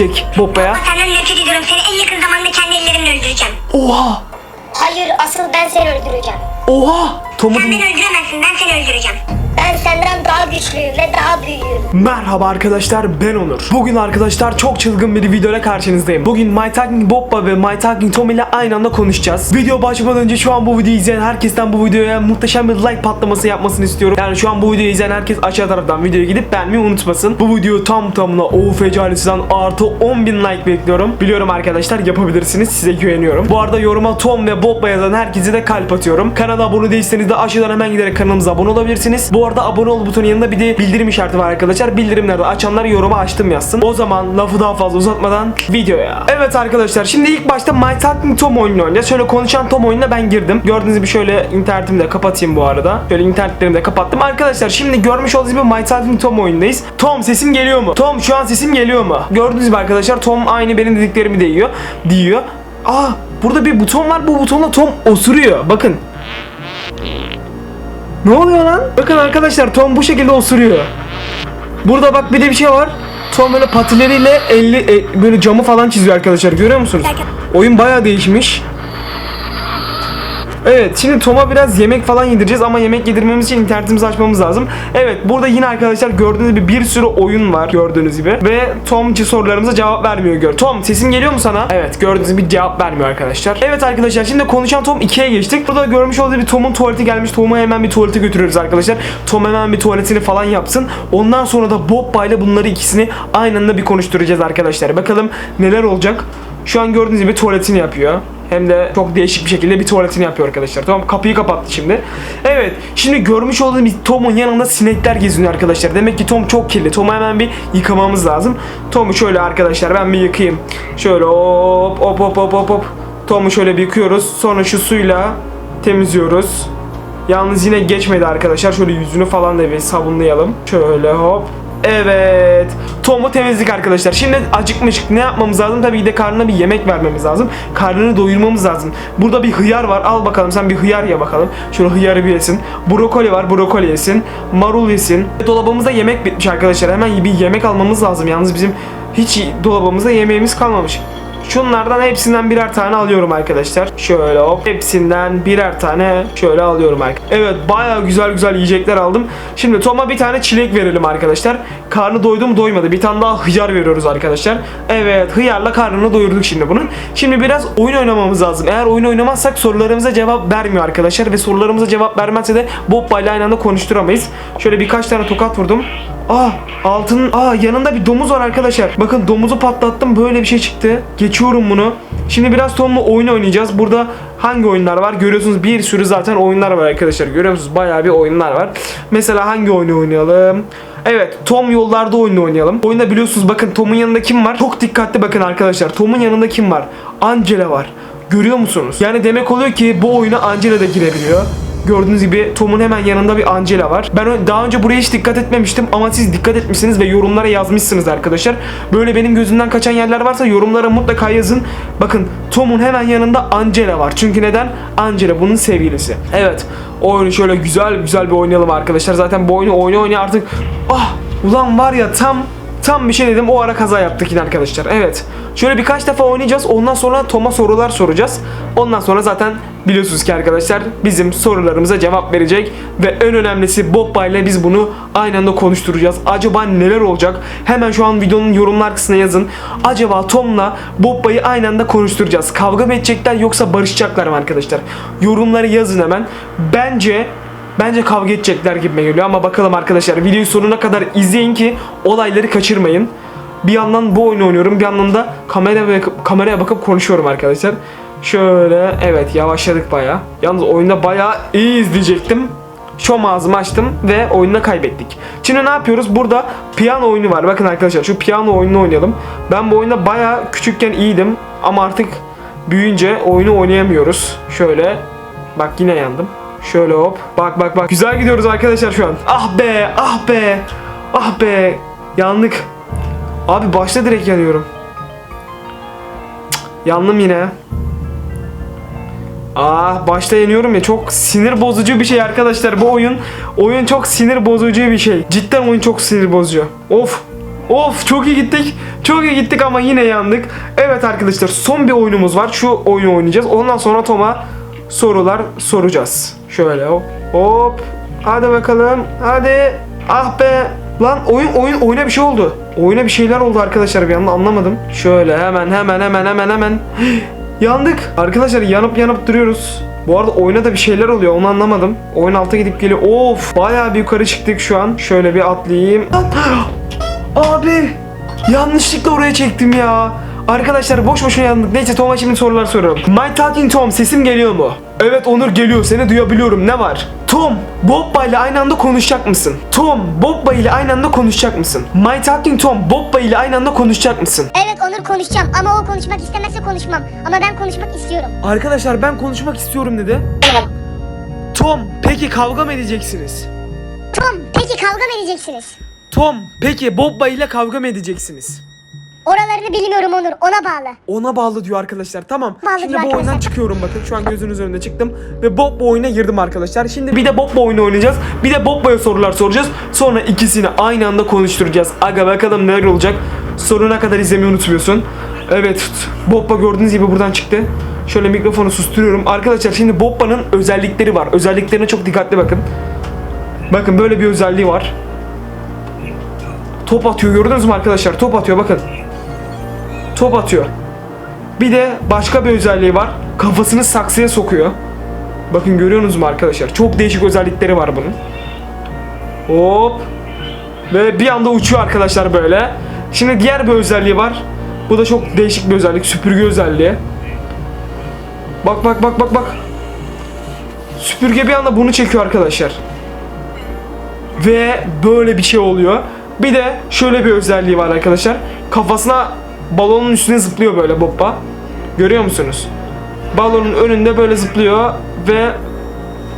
diyecek Bobba'ya. Senden nefret ediyorum. Seni en yakın zamanda kendi ellerimle öldüreceğim. Oha! Hayır asıl ben seni öldüreceğim. Oha! Tom'u Sen beni öldüremezsin. Ben seni öldüreceğim. Ben senden daha güçlüyüm ve daha büyüğüm. Merhaba arkadaşlar ben Onur. Bugün arkadaşlar çok çılgın bir videoyla karşınızdayım. Bugün My Talking Bobba ve My Talking Tom ile aynı anda konuşacağız. Video başlamadan önce şu an bu videoyu izleyen herkesten bu videoya muhteşem bir like patlaması yapmasını istiyorum. Yani şu an bu videoyu izleyen herkes aşağı taraftan videoya gidip beğenmeyi unutmasın. Bu video tam tamına OF Calisi'den artı 10.000 like bekliyorum. Biliyorum arkadaşlar yapabilirsiniz size güveniyorum. Bu arada yoruma Tom ve Bobba yazan herkese de kalp atıyorum. Kanala abone değilseniz de aşağıdan hemen giderek kanalımıza abone olabilirsiniz. Bu arada abone ol butonun yanında bir de bildirim işareti var arkadaşlar. Bildirimleri açanlar yoruma açtım yazsın. O zaman lafı daha fazla uzatmadan videoya. Evet arkadaşlar şimdi ilk başta My Talking Tom oyununu oynayacağız. Şöyle konuşan Tom oyununa ben girdim. Gördüğünüz gibi şöyle internetimi de kapatayım bu arada. Şöyle internetlerimi de kapattım. Arkadaşlar şimdi görmüş olduğunuz gibi My Talking Tom oyundayız. Tom sesim geliyor mu? Tom şu an sesim geliyor mu? Gördüğünüz gibi arkadaşlar Tom aynı benim dediklerimi diyor. Diyor. Aa burada bir buton var. Bu butonla Tom osuruyor. Bakın. Ne oluyor lan? Bakın arkadaşlar Tom bu şekilde osuruyor. Burada bak bir de bir şey var. Tom böyle patileriyle elli e, böyle camı falan çiziyor arkadaşlar. Görüyor musunuz? Oyun bayağı değişmiş. Evet şimdi Tom'a biraz yemek falan yedireceğiz ama yemek yedirmemiz için internetimizi açmamız lazım. Evet burada yine arkadaşlar gördüğünüz gibi bir sürü oyun var gördüğünüz gibi. Ve Tom sorularımıza cevap vermiyor gör. Tom sesim geliyor mu sana? Evet gördüğünüz gibi cevap vermiyor arkadaşlar. Evet arkadaşlar şimdi konuşan Tom 2'ye geçtik. Burada görmüş olduğunuz bir Tom'un tuvaleti gelmiş. Tom'u hemen bir tuvalete götürüyoruz arkadaşlar. Tom hemen bir tuvaletini falan yapsın. Ondan sonra da Bobba ile bunları ikisini aynı anda bir konuşturacağız arkadaşlar. Bakalım neler olacak. Şu an gördüğünüz gibi tuvaletini yapıyor. Hem de çok değişik bir şekilde bir tuvaletini yapıyor arkadaşlar. Tamam kapıyı kapattı şimdi. Evet şimdi görmüş olduğunuz Tom'un yanında sinekler geziniyor arkadaşlar. Demek ki Tom çok kirli. Tom'u hemen bir yıkamamız lazım. Tom'u şöyle arkadaşlar ben bir yıkayayım. Şöyle hop hop hop hop hop. Tom'u şöyle bir yıkıyoruz. Sonra şu suyla temizliyoruz. Yalnız yine geçmedi arkadaşlar. Şöyle yüzünü falan da bir sabunlayalım. Şöyle hop. Evet. Tom'u temizlik arkadaşlar. Şimdi acıkmışık. Ne yapmamız lazım? Tabii ki de karnına bir yemek vermemiz lazım. Karnını doyurmamız lazım. Burada bir hıyar var. Al bakalım sen bir hıyar ye bakalım. Şöyle hıyarı bir yesin. Brokoli var. Brokoli yesin. Marul yesin. Dolabımızda yemek bitmiş arkadaşlar. Hemen bir yemek almamız lazım. Yalnız bizim hiç dolabımızda yemeğimiz kalmamış. Şunlardan hepsinden birer tane alıyorum arkadaşlar. Şöyle hop hepsinden birer tane şöyle alıyorum arkadaşlar. Evet baya güzel güzel yiyecekler aldım. Şimdi Tom'a bir tane çilek verelim arkadaşlar. Karnı doydu mu doymadı. Bir tane daha hıyar veriyoruz arkadaşlar. Evet hıyarla karnını doyurduk şimdi bunun. Şimdi biraz oyun oynamamız lazım. Eğer oyun oynamazsak sorularımıza cevap vermiyor arkadaşlar. Ve sorularımıza cevap vermezse de Bobba ile aynı anda konuşturamayız. Şöyle birkaç tane tokat vurdum. Aa altın aa yanında bir domuz var arkadaşlar. Bakın domuzu patlattım böyle bir şey çıktı. Geçiyorum bunu. Şimdi biraz Tom'la oyun oynayacağız. Burada hangi oyunlar var? Görüyorsunuz bir sürü zaten oyunlar var arkadaşlar. Görüyor musunuz? Bayağı bir oyunlar var. Mesela hangi oyunu oynayalım? Evet Tom yollarda oyunu oynayalım. Oyunda biliyorsunuz bakın Tom'un yanında kim var? Çok dikkatli bakın arkadaşlar. Tom'un yanında kim var? Angela var. Görüyor musunuz? Yani demek oluyor ki bu oyuna Angela da girebiliyor. Gördüğünüz gibi Tom'un hemen yanında bir Angela var. Ben daha önce buraya hiç dikkat etmemiştim ama siz dikkat etmişsiniz ve yorumlara yazmışsınız arkadaşlar. Böyle benim gözümden kaçan yerler varsa yorumlara mutlaka yazın. Bakın Tom'un hemen yanında Angela var. Çünkü neden? Angela bunun sevgilisi. Evet. Oyunu şöyle güzel güzel bir oynayalım arkadaşlar. Zaten bu oyunu oyna oyna artık ah ulan var ya tam Tam bir şey dedim o ara kaza yaptık yine arkadaşlar. Evet. Şöyle birkaç defa oynayacağız. Ondan sonra Tom'a sorular soracağız. Ondan sonra zaten biliyorsunuz ki arkadaşlar bizim sorularımıza cevap verecek. Ve en önemlisi Bobba ile biz bunu aynı anda konuşturacağız. Acaba neler olacak? Hemen şu an videonun yorumlar kısmına yazın. Acaba Tom'la Bobba'yı aynı anda konuşturacağız. Kavga mı edecekler yoksa barışacaklar mı arkadaşlar? Yorumları yazın hemen. Bence Bence kavga edecekler gibi geliyor ama bakalım arkadaşlar videoyu sonuna kadar izleyin ki olayları kaçırmayın. Bir yandan bu oyunu oynuyorum bir yandan da kameraya bakıp, kameraya bakıp konuşuyorum arkadaşlar. Şöyle evet yavaşladık baya. Yalnız oyunda baya iyi izleyecektim. Şom ağzımı açtım ve oyunda kaybettik. Şimdi ne yapıyoruz? Burada piyano oyunu var. Bakın arkadaşlar şu piyano oyununu oynayalım. Ben bu oyunda baya küçükken iyiydim ama artık büyüyünce oyunu oynayamıyoruz. Şöyle bak yine yandım. Şöyle hop. Bak bak bak. Güzel gidiyoruz arkadaşlar şu an. Ah be, ah be. Ah be. Yandık. Abi başta direkt yanıyorum. Cık, yandım yine. Ah başta yanıyorum ya çok sinir bozucu bir şey arkadaşlar bu oyun oyun çok sinir bozucu bir şey cidden oyun çok sinir bozucu of Of çok iyi gittik. Çok iyi gittik ama yine yandık. Evet arkadaşlar son bir oyunumuz var. Şu oyunu oynayacağız. Ondan sonra Tom'a sorular soracağız. Şöyle hop. Hadi bakalım. Hadi. Ah be. Lan oyun oyun oyuna bir şey oldu. Oyuna bir şeyler oldu arkadaşlar bir anda anlamadım. Şöyle hemen hemen hemen hemen hemen. Yandık. Arkadaşlar yanıp yanıp duruyoruz. Bu arada oyuna da bir şeyler oluyor onu anlamadım. Oyun alta gidip geliyor. Of bayağı bir yukarı çıktık şu an. Şöyle bir atlayayım. Abi yanlışlıkla oraya çektim ya. Arkadaşlar boş boşuna yandık. Neyse Tom'a şimdi sorular soruyorum. My Talking Tom sesim geliyor mu? Evet Onur geliyor seni duyabiliyorum ne var? Tom Bobba ile aynı anda konuşacak mısın? Tom Bobba ile aynı anda konuşacak mısın? My Talking Tom Bobba ile aynı anda konuşacak mısın? Evet Onur konuşacağım ama o konuşmak istemezse konuşmam. Ama ben konuşmak istiyorum. Arkadaşlar ben konuşmak istiyorum dedi. Tom peki kavga mı edeceksiniz? Tom peki kavga mı edeceksiniz? Tom peki Bobba ile kavga mı edeceksiniz? Oralarını bilmiyorum Onur ona bağlı. Ona bağlı diyor arkadaşlar. Tamam. Bağlı Şimdi bu oyundan arkadaşlar. çıkıyorum bakın. Şu an gözünüz önünde çıktım. Ve Bob oyuna girdim arkadaşlar. Şimdi bir de Bob oyunu oynayacağız. Bir de Bobba'ya sorular soracağız. Sonra ikisini aynı anda konuşturacağız. Aga bakalım neler olacak. Sonuna kadar izlemeyi unutmuyorsun. Evet. Bobba gördüğünüz gibi buradan çıktı. Şöyle mikrofonu susturuyorum. Arkadaşlar şimdi Bobba'nın özellikleri var. Özelliklerine çok dikkatli bakın. Bakın böyle bir özelliği var. Top atıyor gördünüz mü arkadaşlar? Top atıyor bakın. Top atıyor. Bir de başka bir özelliği var. Kafasını saksıya sokuyor. Bakın görüyorsunuz mu arkadaşlar? Çok değişik özellikleri var bunun. Hop. Ve bir anda uçuyor arkadaşlar böyle. Şimdi diğer bir özelliği var. Bu da çok değişik bir özellik. Süpürge özelliği. Bak bak bak bak bak. Süpürge bir anda bunu çekiyor arkadaşlar. Ve böyle bir şey oluyor. Bir de şöyle bir özelliği var arkadaşlar. Kafasına balonun üstüne zıplıyor böyle Bobba. Görüyor musunuz? Balonun önünde böyle zıplıyor ve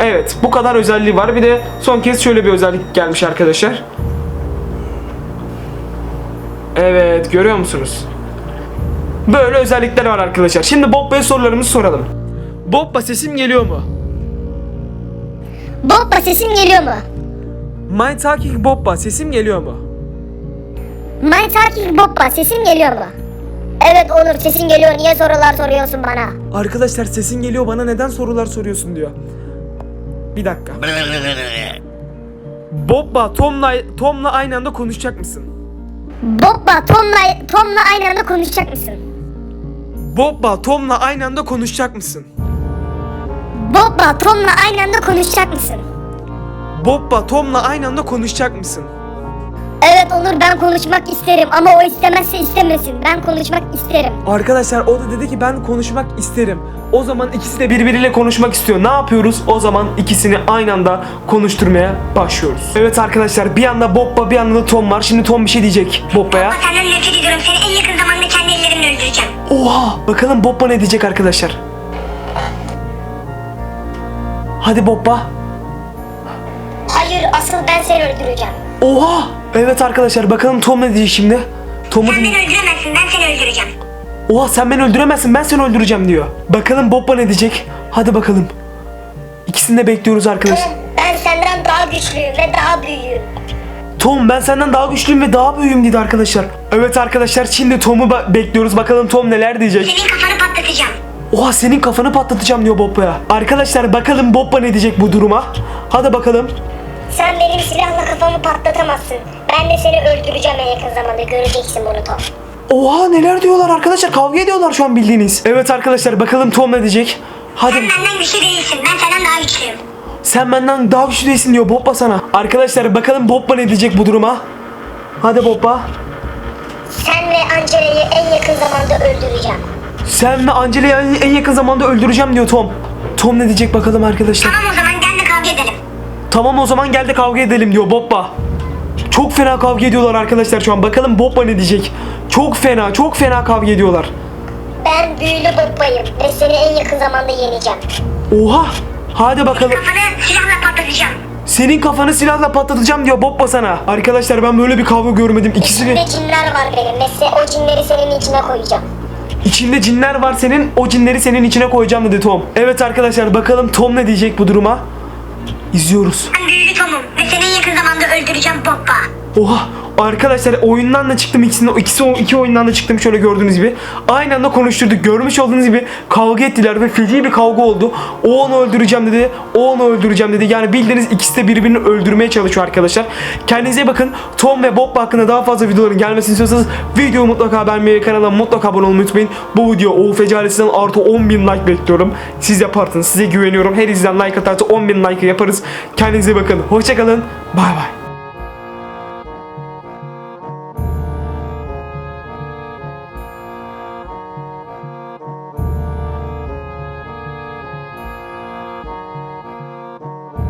evet bu kadar özelliği var. Bir de son kez şöyle bir özellik gelmiş arkadaşlar. Evet görüyor musunuz? Böyle özellikler var arkadaşlar. Şimdi Bobba'ya sorularımızı soralım. Bobba sesim geliyor mu? Bobba sesim geliyor mu? My Talking Bobba sesim geliyor mu? My talking Bobba sesim geliyor mu? Evet Onur sesin geliyor niye sorular soruyorsun bana? Arkadaşlar sesin geliyor bana neden sorular soruyorsun diyor. Bir dakika. Bobba Tom'la Tom'la aynı anda konuşacak mısın? Bobba Tom'la Tom'la aynı anda konuşacak mısın? Bobba Tom'la aynı anda konuşacak mısın? Bobba Tom'la aynı anda konuşacak mısın? Bobba Tom'la aynı anda konuşacak mısın? Evet Onur ben konuşmak isterim ama o istemezse istemesin. Ben konuşmak isterim. Arkadaşlar o da dedi ki ben konuşmak isterim. O zaman ikisi de birbiriyle konuşmak istiyor. Ne yapıyoruz? O zaman ikisini aynı anda konuşturmaya başlıyoruz. Evet arkadaşlar bir yanda Bobba bir yanda da Tom var. Şimdi Tom bir şey diyecek Bobba'ya. Baba senden nefret ediyorum. Seni en yakın zamanda kendi ellerimle öldüreceğim. Oha! Bakalım Bobba ne diyecek arkadaşlar. Hadi Bobba. Hayır asıl ben seni öldüreceğim. Oha! Evet arkadaşlar bakalım Tom ne diyecek şimdi. Tom'u Sen beni öldüremezsin. Ben seni öldüreceğim. Oha sen beni öldüremezsin ben seni öldüreceğim diyor. Bakalım Bobba ne diyecek. Hadi bakalım. İkisini de bekliyoruz arkadaşlar. Ben senden daha güçlüyüm ve daha büyüğüm. Tom ben senden daha güçlüyüm ve daha büyüğüm dedi arkadaşlar. Evet arkadaşlar şimdi Tom'u ba- bekliyoruz. Bakalım Tom neler diyecek. Senin kafanı patlatacağım. Oha senin kafanı patlatacağım diyor Bobba'ya. Arkadaşlar bakalım Bobba ne diyecek bu duruma. Hadi bakalım. Sen benim silahla kafamı patlatamazsın. Ben de seni öldüreceğim en yakın zamanda. Göreceksin bunu Tom. Oha neler diyorlar arkadaşlar kavga ediyorlar şu an bildiğiniz. Evet arkadaşlar bakalım Tom ne diyecek. Hadi Sen benden güçlü değilsin. Ben senden daha güçlüyüm. sen benden daha güçlü değilsin diyor Bobba sana. Arkadaşlar bakalım Bobba ne diyecek bu duruma. Hadi Bobba. Sen ve Angela'yı en yakın zamanda öldüreceğim. Sen ve Angela'yı en- yakın zamanda öldüreceğim diyor Tom. Tom ne diyecek bakalım arkadaşlar. Tamam o zaman gel de kavga edelim. Tamam o zaman gel de kavga edelim diyor Bobba. Çok fena kavga ediyorlar arkadaşlar şu an. Bakalım Bobba ne diyecek. Çok fena, çok fena kavga ediyorlar. Ben büyülü Bobba'yım ve seni en yakın zamanda yeneceğim. Oha! Hadi bakalım. Kafanı silahla patlatacağım. Senin kafanı silahla patlatacağım diyor Bobba sana. Arkadaşlar ben böyle bir kavga görmedim. İkisini İçinde cinler var benim ve se- o cinleri senin içine koyacağım. içinde cinler var senin. O cinleri senin içine koyacağım dedi Tom. Evet arkadaşlar bakalım Tom ne diyecek bu duruma. İzliyoruz. Ben büyülü Tom'um ve seni en yakın zamanda öldüreceğim Bobba. Oha! Arkadaşlar oyundan da çıktım ikisini ikisi o iki oyundan da çıktım şöyle gördüğünüz gibi. Aynı anda konuşturduk. Görmüş olduğunuz gibi kavga ettiler ve feci bir kavga oldu. O onu öldüreceğim dedi. O onu öldüreceğim dedi. Yani bildiğiniz ikisi de birbirini öldürmeye çalışıyor arkadaşlar. Kendinize bakın. Tom ve Bob hakkında daha fazla videoların gelmesini istiyorsanız videoyu mutlaka beğenmeyi, kanala mutlaka abone olmayı unutmayın. Bu video o fecalesinden artı 10.000 like bekliyorum. Siz yaparsınız. Size güveniyorum. Her izleyen like atarsa 10.000 like yaparız. Kendinize bakın. Hoşçakalın. Bay bay.